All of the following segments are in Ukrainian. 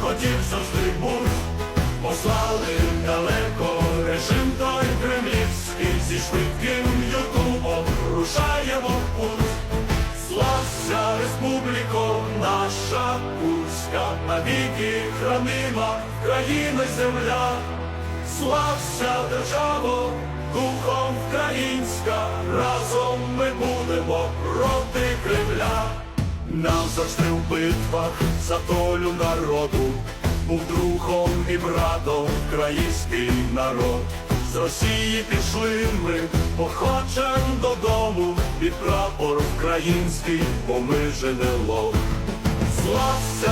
хотів завжди будь. Послали далеко режим той кремлівський, зі швидким ютубом рушаємо в путь. Слався республіко, наша Курська, навіки хранима країна земля. Слався державо, духом українська, разом ми будемо проти Кремля. Нам завжди в битвах за долю народу, був другом і братом український народ. З Росії пішли ми, походжем додому, від прапор український, бо ми женело. Слався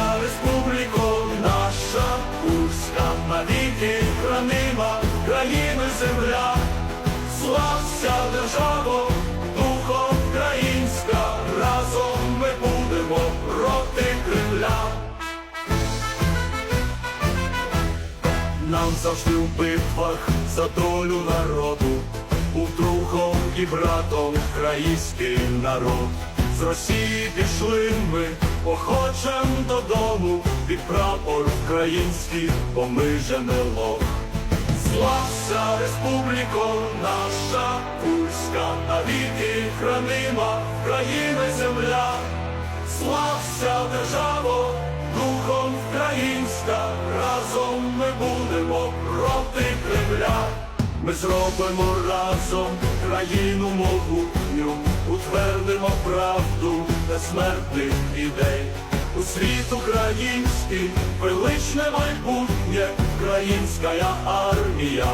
Нам завжди в битвах за долю народу, був другом і братом український народ. З Росії пішли ми, походжем додому, від прапор український, бо ми женело. Слався республіко, наша Курська, навіки хранима країна земля. Слався державо, ми будемо проти Кремля. Ми зробимо разом країну могутню, утвердимо правду безсмертних ідей. У світ український, величне майбутнє, українська армія